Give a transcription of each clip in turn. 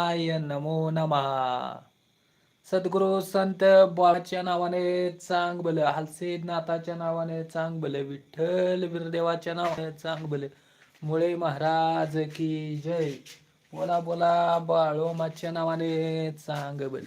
I नमो नमः. सद्गुरु संत बाळाच्या नावाने चांग बल नाथाच्या नावाने चांग बल विठ्ठल वीरदेवाच्या नावाने चांग बल मुळे महाराज की जय. बोला बोला बाळोमाच्या नावाने चांग बल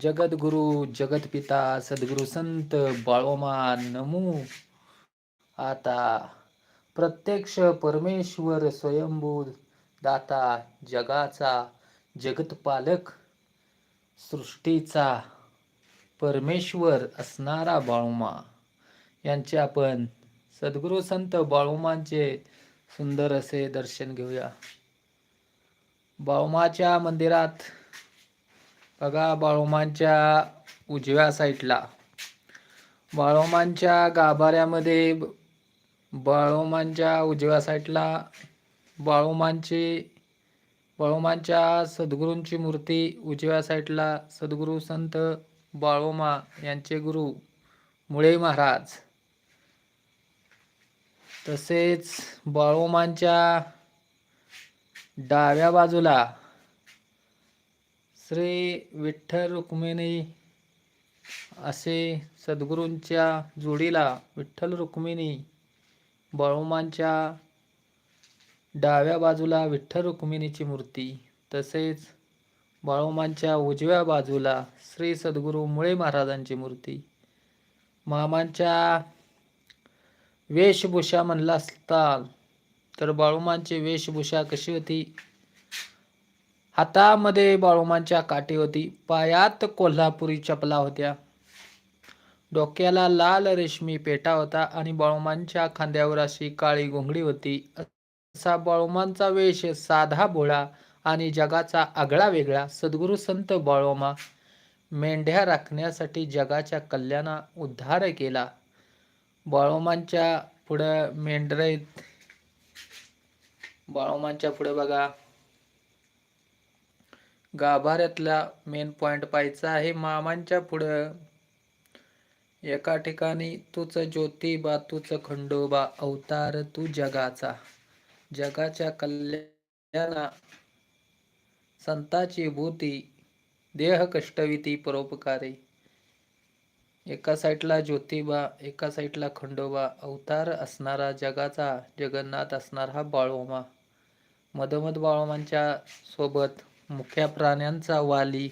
जगद्गुरु जगतपिता सद्गुरु संत बाळोमा नमो. आता प्रत्यक्ष परमेश्वर स्वयंभू दाता जगाचा जगतपालक सृष्टीचा परमेश्वर असणारा बाळूमा. यांचे आपण सद्गुरू संत बाळूमांचे सुंदर असे दर्शन घेऊया. बाळूमाच्या मंदिरात बघा बाळूमांच्या उजव्या साईडला. बाळोमांच्या गाभाऱ्यामध्ये बाळोमांच्या उजव्या साईडला बाळोमांची बाळोमांच्या सद्गुरूंची मूर्ती उजव्या साईडला सद्गुरू संत बाळोमा यांचे गुरु मुळे महाराज. तसेच बाळोमांच्या डाव्या बाजूला श्री विठ्ठल रुक्मिणी असे सद्गुरूंच्या जोडीला विठ्ठल रुक्मिणी बाळोमांच्या डाव्या बाजूला विठ्ठल रुक्मिणीची मूर्ती तसेच बाळोमांच्या उजव्या बाजूला श्री सद्गुरू मुळे महाराजांची मूर्ती. मामांच्या वेशभूषा म्हणला असता तर बाळोमांची वेशभूषा कशी होती? हातामध्ये बाळोमांच्या काठी होती पायात कोल्हापुरी चपला होत्या. डोक्याला लाल रेशमी पेटा होता आणि बाळोमांच्या खांद्यावर अशी काळी घोंगडी होती. असा बाळोमांचा वेश साधा भोळा आणि जगाचा आगळा वेगळा सद्गुरु संत बाळोमा. मेंढ्या राखण्यासाठी जगाच्या कल्याणा उद्धार केला. बाळोमांच्या पुढं मेंढरेत बाळोमांच्या पुढे बघा. गाभाऱ्यातला मेन पॉइंट पाहायचा आहे. मामांच्या पुढं एका ठिकाणी तुच ज्योतिबा तुच खंडोबा अवतार तू जगाचा. जगाच्या कल्याणा संताची भूती देह कष्टविती परोपकारी. एका साईडला ज्योतिबा एका साईडला खंडोबा. अवतार असणारा जगाचा जगन्नाथ असणारा बाळोमा. मधोमध बाळोमांच्या सोबत मुख्या प्राण्यांचा वाली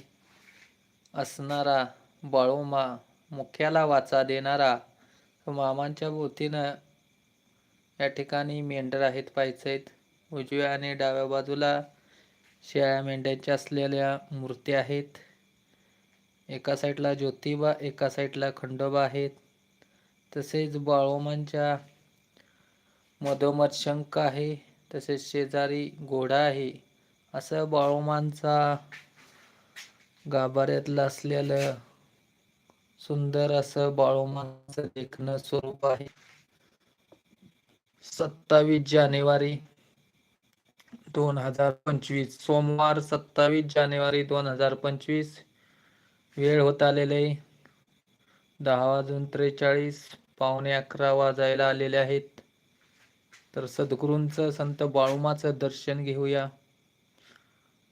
असणारा बाळोमा मुख्याला वाचा देणारा मामांच्या भोवतीनं या ठिकाणी मेंढर आहेत पाहायचेत उजव्या आणि डाव्या बाजूला शेळ्या मेंढ्यांच्या असलेल्या मूर्ती आहेत. एका साईडला ज्योतिबा एका साईडला खंडोबा आहेत. तसेच बाळोमांच्या मधोमध शंख आहे तसेच शेजारी घोडा आहे. असं बाळोमांचा गाभाऱ्यातलं असलेलं सुंदर असं बाळोमांचं देखणं स्वरूप आहे. सत्तावीस जानेवारी दोन हजार पंचवीस. सोमवार सत्तावीस जानेवारी दोन हजार पंचवीस. वेळ होत आलेले दहा वाजून त्रेचाळीस. पावणे अकरा वाजायला आलेले आहेत. तर सद्गुरूंचं संत बाळुमाचं दर्शन घेऊया.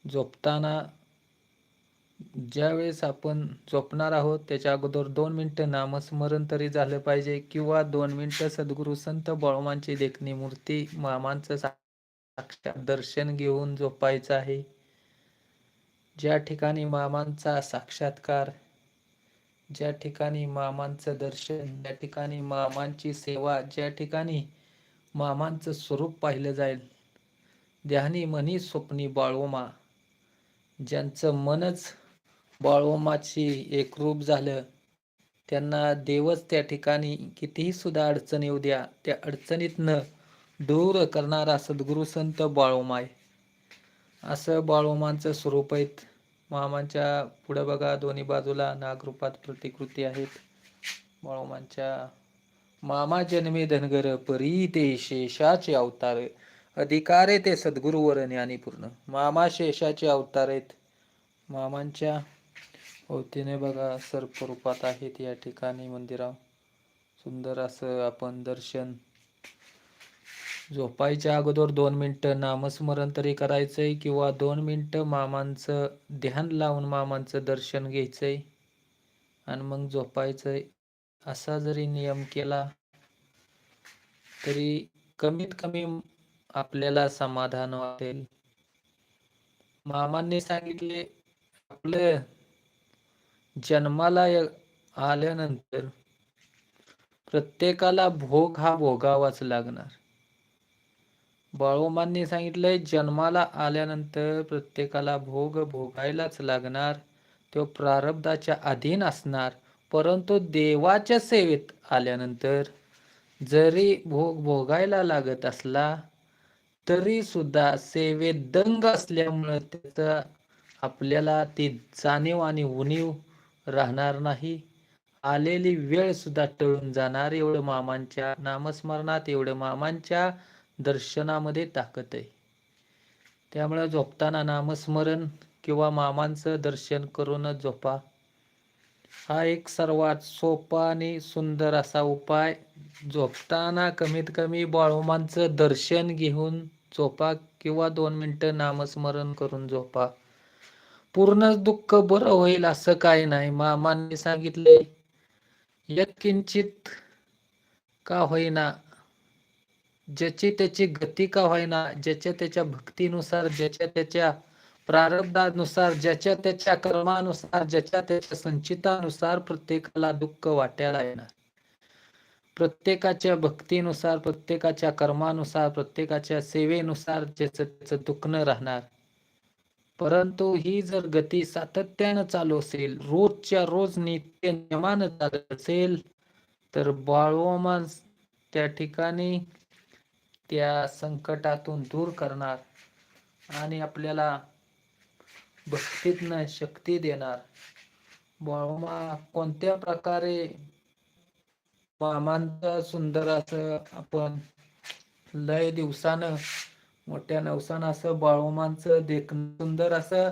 झोपताना ज्यावेळेस आपण झोपणार आहोत त्याच्या अगोदर दोन मिनटं नामस्मरण तरी झालं पाहिजे किंवा दोन मिनटं सद्गुरू संत बाळुमांची देखणी मूर्ती मामांचं साक्षात दर्शन घेऊन झोपायचं आहे. ज्या ठिकाणी मामांचा साक्षात्कार ज्या ठिकाणी मामांचं दर्शन ज्या ठिकाणी मामांची सेवा ज्या ठिकाणी मामांचं स्वरूप पाहिलं जाईल ध्यानी मनी स्वप्नी बाळोमा ज्यांचं मनच बाळोमाची एकरूप झालं. त्यांना देवच त्या ठिकाणी कितीही सुद्धा अडचण येऊ द्या त्या अडचणीतनं दूर करणारा सद्गुरु संत बाळोमाय. असं बाळोमांचं स्वरूप आहेत. मामांच्या पुढं बघा दोन्ही बाजूला नागरूपात प्रतिकृती आहेत. बाळोमांच्या मामा जन्मे धनगर परी ते शेषाचे अवतार. अधिकारे ते सद्गुरुवर ज्ञानीपूर्ण. मामा शेषाचे अवतार आहेत. मामांच्या होतीने बघा सर्परूपात आहेत या ठिकाणी मंदिरा. सुंदर असं आपण दर्शन झोपायच्या अगोदर दोन मिनटं नामस्मरण तरी करायचंय किंवा दोन मिनटं मामांचं ध्यान लावून मामांचं दर्शन घ्यायचंय आणि मग झोपायचंय. असा जरी नियम केला तरी कमीत कमी आपल्याला समाधान वाटेल. मामांनी सांगितले आपलं जन्माला आल्यानंतर प्रत्येकाला भोग हा भोगावाच लागणार. बाळोमांनी सांगितलंय जन्माला आल्यानंतर प्रत्येकाला भोग भोगायलाच लागणार. तो प्रारब्धाच्या अधीन असणार परंतु देवाच्या सेवेत आल्यानंतर जरी भोग भोगायला लागत असला तरी सुद्धा सेवेत दंग असल्यामुळे त्याचा आपल्याला ती जाणीव आणि उणीव राहणार नाही. आलेली वेळ सुद्धा टळून जाणार. एवढं मामांच्या नामस्मरणात एवढं मामांच्या दर्शनामध्ये ताकद आहे. त्यामुळे झोपताना नामस्मरण किंवा मामांचं दर्शन करूनच झोपा. हा एक सर्वात सोपा आणि सुंदर असा उपाय. झोपताना कमीत कमी बाळोमांचं दर्शन घेऊन झोपा किंवा दोन मिनटं नामस्मरण करून झोपा. पूर्ण दुःख बरं होईल असं काही नाही. मामांनी सांगितले यत्किंचित का होईना ज्याची त्याची गती का होईना ज्याच्या त्याच्या भक्तीनुसार ज्याच्या त्याच्या प्रारब्धानुसार ज्याच्या त्याच्या कर्मानुसार ज्याच्या त्याच्या संचितानुसार प्रत्येकाला दुःख वाट्याला येणार. प्रत्येकाच्या भक्तीनुसार प्रत्येकाच्या कर्मानुसार प्रत्येकाच्या सेवेनुसार ज्याचं त्याचं दुखणं राहणार परंतु ही जर गती सातत्यानं चालू असेल रोजच्या रोज नित्य नियमानं चालत असेल तर बाळोमान त्या ठिकाणी त्या संकटातून दूर करणार आणि आपल्याला भक्तीतनं शक्ती देणार. बाळोमा कोणत्या प्रकारे मामांचं सुंदर असं आपण लय दिवसानं मोठ्या नवसानं असं बाळोमांचं देख सुंदर असं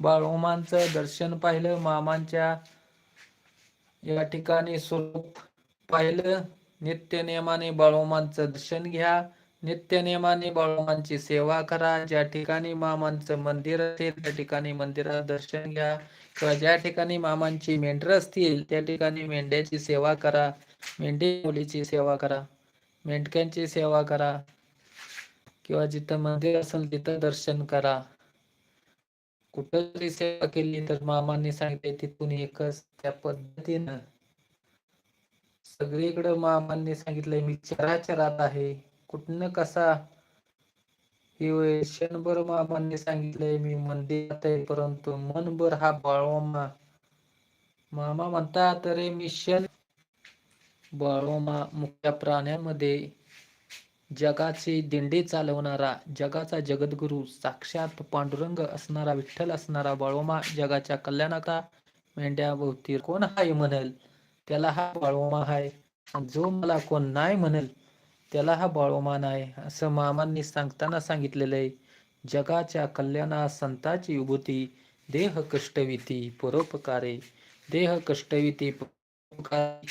बाळोमांचं दर्शन पाहिलं मामांच्या या ठिकाणी स्वरूप पाहिलं. नित्य नियमाने बाळोमांचं दर्शन घ्या. नित्य नियमाने बाळोमांची सेवा करा. ज्या ठिकाणी मामांचं मंदिर असेल त्या ठिकाणी मंदिरात दर्शन घ्या. किंवा ज्या ठिकाणी मामांची मेंढर असतील त्या ठिकाणी मेंढ्याची सेवा करा. मेंढी मुलीची सेवा करा. मेंढक्यांची सेवा करा. किंवा जिथं मंदिर असेल तिथं दर्शन करा. कुठं जरी सेवा केली तर मामाने सांगितले तिथून एकच त्या पद्धतीनं. सगळीकडं मामांनी सांगितलंय मी चराचरात आहे. कुठनं कसा? ही क्षणभर मामांनी सांगितलंय मी मंदिरात आहे परंतु मनभर हा बाळोमा. मामा म्हणतात रे मी क्षण बाळोमा मुख्य प्राण्यामध्ये जगाची दिंडी चालवणारा जगाचा जगद्गुरु साक्षात पांडुरंग असणारा विठ्ठल असणारा बाळोमा जगाच्या कल्याणाचा मेंढ्या भोवती. कोण हाय म्हणेल? त्याला हा बाळोमा हाय. जो मला कोण नाही म्हणेल त्याला हा बाळोमा नाही असं मामांनी सांगताना सांगितलेलं आहे जगाच्या कल्याणा संताची विभूती देह कष्टविती परोपकारे. देह कष्टविती परोपकारे.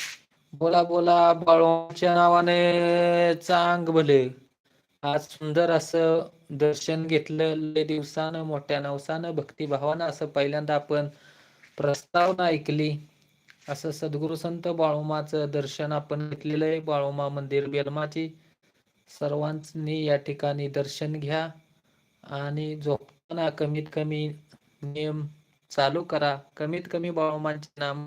बोला बोला बाळोमाच्या नावाने चांग भले. आज सुंदर असं दर्शन घेतलं लय दिवसानं मोठ्या नवसानं भक्तिभावानं असं पहिल्यांदा आपण प्रस्तावना ऐकली. असं सद्गुरु संत बाळोमाचं दर्शन आपण घेतलेलं आहे. बाळोमा मंदिर बेलमाची. सर्वांनी या ठिकाणी दर्शन घ्या. आणि झोपताना कमीत कमी नियम चालू करा. कमीत कमी बाळोमांचे नाम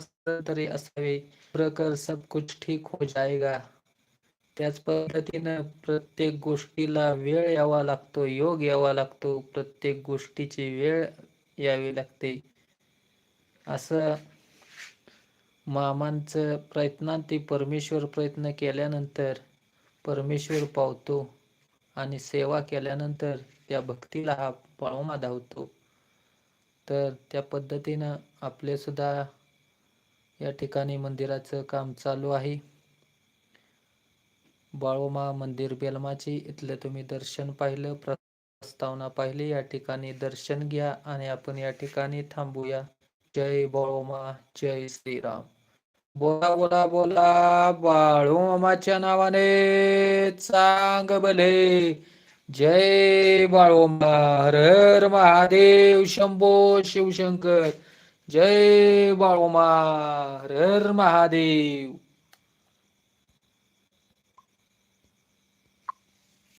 तरी असावे प्रकर सब कुछ ठीक हो जाएगा त्याच पद्धतीनं प्रत्येक गोष्टीला वेळ यावा लागतो योग यावा लागतो. प्रत्येक गोष्टीची वेळ यावी लागते. असं मामांचं प्रयत्नांती परमेश्वर प्रयत्न केल्यानंतर परमेश्वर पावतो आणि सेवा केल्यानंतर त्या भक्तीला हा बाळोमा धावतो. तर त्या पद्धतीनं आपलेसुद्धा या ठिकाणी मंदिराचं काम चालू आहे. बाळोमा मंदिर बेलमाची इथलं तुम्ही दर्शन पाहिलं प्रस्तावना पाहिली या ठिकाणी दर्शन घ्या आणि आपण या ठिकाणी थांबूया. जय बाळोमा जय श्रीराम. बोला बोला बोला बाळोमाच्या नावाने चांग भले. जय बाळू हर हर महादेव शंभो शिवशंकर. जय बाळोमा हर हर महादेव.